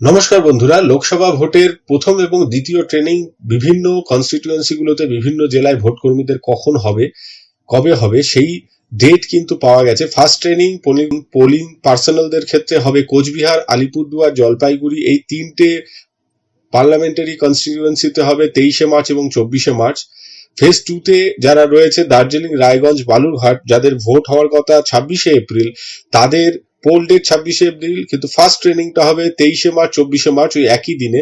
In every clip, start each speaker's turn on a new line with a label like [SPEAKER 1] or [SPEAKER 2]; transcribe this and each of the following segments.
[SPEAKER 1] নমস্কার বন্ধুরা, লোকসভা ভোটের প্রথম এবং দ্বিতীয় ট্রেনিং বিভিন্ন কনস্টিটিউয়েন্সিগুলোতে বিভিন্ন জেলায় ভোট কর্মীদের কখন হবে, কবে হবে, সেই ডেট কিন্তু পাওয়া গেছে। ফার্স্ট ট্রেনিং পোলিং পোলিং পার্সোনালদের ক্ষেত্রে হবে কোচবিহার, আলিপুরদুয়ার, জলপাইগুড়ি। এই তিনটে পার্লামেন্টারি কনস্টিটিউয়েন্সিতে হবে তেইশে মার্চ এবং চব্বিশে মার্চ। ফেজ টুতে যারা রয়েছে, দার্জিলিং, রায়গঞ্জ, বালুরঘাট, যাদের ভোট হওয়ার কথা ছাব্বিশে এপ্রিল, তাদের পোল ডেট ছাব্বিশে এপ্রিল কিন্তু ফার্স্ট ট্রেনিংটা হবে তেইশে মার্চ চব্বিশে মার্চ ওই একই দিনে।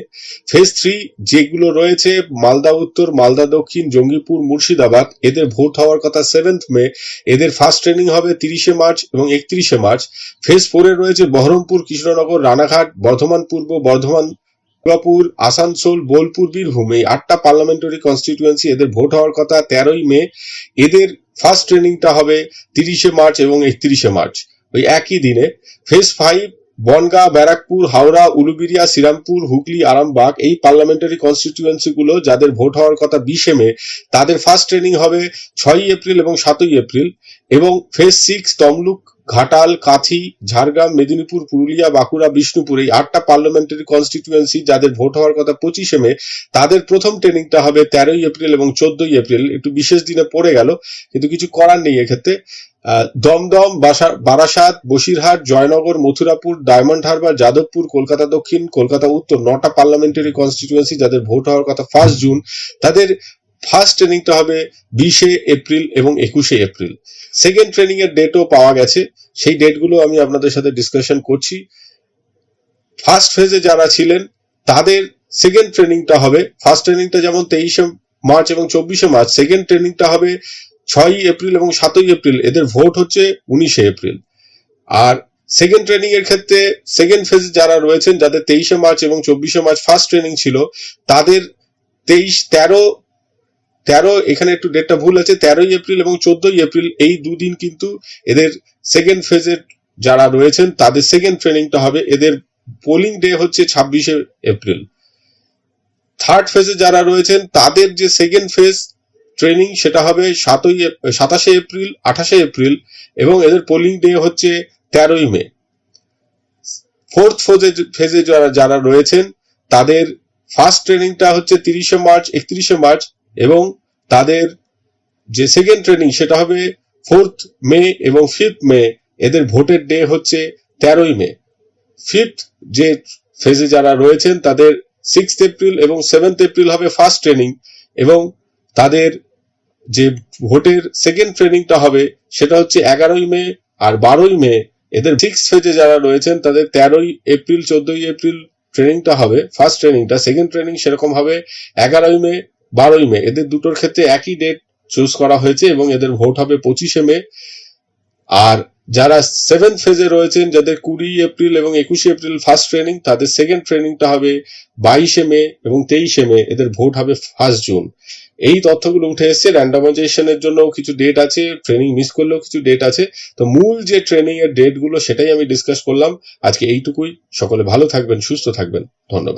[SPEAKER 1] ফেজ থ্রি যেগুলো রয়েছে, মালদা উত্তর, মালদা দক্ষিণ, জঙ্গিপুর, মুর্শিদাবাদ, এদের ভোট হওয়ার কথা সেভেন্থ মে, এদের ফার্স্ট ট্রেনিং হবে তিরিশে মার্চ এবং একত্রিশে মার্চ ফেজ ফোরে রয়েছে বহরমপুর, কৃষ্ণনগর, রানাঘাট, বর্ধমান পূর্ব, বর্ধমান, দুর্গাপুর, আসানসোল, বোলপুর, বীরভূম। এই আটটা পার্লামেন্টারি কনস্টিটিউয়েন্সি এদের ভোট হওয়ার কথা তেরোই মে। এদের ফার্স্ট ট্রেনিংটা হবে তিরিশে মার্চ এবং একত্রিশে মার্চ ওই একই দিনে ফেজ ফাইভ বনগাঁ, ব্যারাকপুর, হাওড়া উলুবিরিয়া শ্রীরামপুর, হুগলি, আরামবাগ এই পার্লামেন্টারি কনস্টিটিউয়েন্সি গুলো যাদের ভোট হওয়ার কথা বিশে মে, তাদের ফার্স্ট ট্রেনিং হবে ছয়ই এপ্রিল এবং সাতই এপ্রিল এবং ফেজ সিক্স তমলুক ঘাটাল, কাথি, ঝাড়গ্রাম, মেদিনীপুর, পুরুলিয়া, বাঁকুড়া, বিষ্ণুপুর এই আটটা পার্লামেন্টারি কনস্টিটিউয়েন্সি যাদের ভোট হওয়ার কথা পঁচিশে মে, তাদের প্রথম ট্রেনিংটা হবে তেরোই এপ্রিল এবং চোদ্দই এপ্রিল। একটু বিশেষ দিনে পড়ে গেল, কিন্তু কিছু করার নেই এক্ষেত্রে। দমদম বারাসাত, বসিরহাট, জয়নগর, মথুরাপুর, ডায়মন্ড হারবার, যাদবপুর, কলকাতা দক্ষিণ, কলকাতা উত্তর, নটা পার্লামেন্টারি কনস্টিটিউয়েন্সি যাদের ভোট হওয়ার কথা ফার্স্ট জুন তাদের ফার্স্ট ট্রেনিংটা হবে বিশে এপ্রিল এবং একুশে এপ্রিল। সেকেন্ড ট্রেনিং এর ডেটও পাওয়া গেছে। সেই ডেটগুলো আমি আপনাদের সাথে ডিসকাশন করছি। ফার্স্ট ফেজে যারা ছিলেন, তাদের সেকেন্ড ট্রেনিংটা হবে। ফার্স্ট ট্রেনিংটা যেমন তেইশে মার্চ এবং চব্বিশে মার্চ সেকেন্ড ট্রেনিংটা হবে ছয়ই এপ্রিল এবং সাতই এপ্রিল। এদের ভোট হচ্ছে উনিশে এপ্রিল। আর সেকেন্ড ট্রেনিং এর ক্ষেত্রে সেকেন্ড ফেজে যারা রয়েছেন, যাদের তেইশে মার্চ এবং চব্বিশে মার্চ ফার্স্ট ট্রেনিং ছিল, তাদের তেইশ তেরো তেরো, এখানে একটু ডেটটা ভুল আছে, তেরোই এপ্রিল এবং চোদ্দই এপ্রিল, এই দুদিন কিন্তু এদের সেকেন্ড ফেজের যারা রয়েছেন, তাদের সেকেন্ড ট্রেনিংটা হবে। এদের পোলিং ডে হচ্ছে ছাব্বিশে এপ্রিল। থার্ড ফেজে যারা রয়েছেন, তাদের যে সেকেন্ড ফেজ ট্রেনিং সেটা হবে সাতই সাতাশে এপ্রিল, আঠাশে এপ্রিল এবং এদের পোলিং ডে হচ্ছে তেরোই মে। ফোর্থ ফেজে ফেজে যারা যারা রয়েছেন, তাদের ফার্স্ট ট্রেনিংটা হচ্ছে তিরিশে মার্চ, একত্রিশে মার্চ এবং তাদের যে সেকেন্ড ট্রেনিং সেটা হবে ফোর্থ মে এবং ফিফথ মে এদের ভোটের ডে হচ্ছে তেরোই মে ফিফথ যে ফেজে যারা রয়েছেন, তাদের সিক্স এপ্রিল এবং সেভেন্থ এপ্রিল হবে ফার্স্ট ট্রেনিং এবং তাদের যে ভোটের সেকেন্ড ট্রেনিংটা হবে, সেটা হচ্ছে এগারোই মে আর বারোই মে এদের সিক্স ফেজে যারা রয়েছেন, তাদের তেরোই এপ্রিল চোদ্দই এপ্রিল ট্রেনিংটা হবে ফার্স্ট ট্রেনিংটা সেকেন্ড ট্রেনিং সেরকম হবে এগারোই মে বারোই মে। এদের দুটোর ক্ষেত্রে একই ডেট চুজ করা হয়েছে এবং এদের ভোট হবে পঁচিশে মে। আর যারা সেভেন্থ ফেজে রয়েছেন, যাদের কুড়ি এপ্রিল এবং একুশে এপ্রিল ফার্স্ট ট্রেনিং তাদের সেকেন্ড ট্রেনিংটা হবে বাইশে মে এবং তেইশে মে। এদের ভোট হবে ফার্স্ট জুন এই তথ্যগুলো উঠে এসছে। র্যান্ডামাইজেশনের জন্য কিছু ডেট আছে। ট্রেনিং মিস করলেও কিছু ডেট আছে। তো মূল যে ট্রেনিং এর ডেটগুলো, সেটাই আমি ডিসকাস করলাম। আজকে এইটুকুই। সকলে ভালো থাকবেন, সুস্থ থাকবেন। ধন্যবাদ।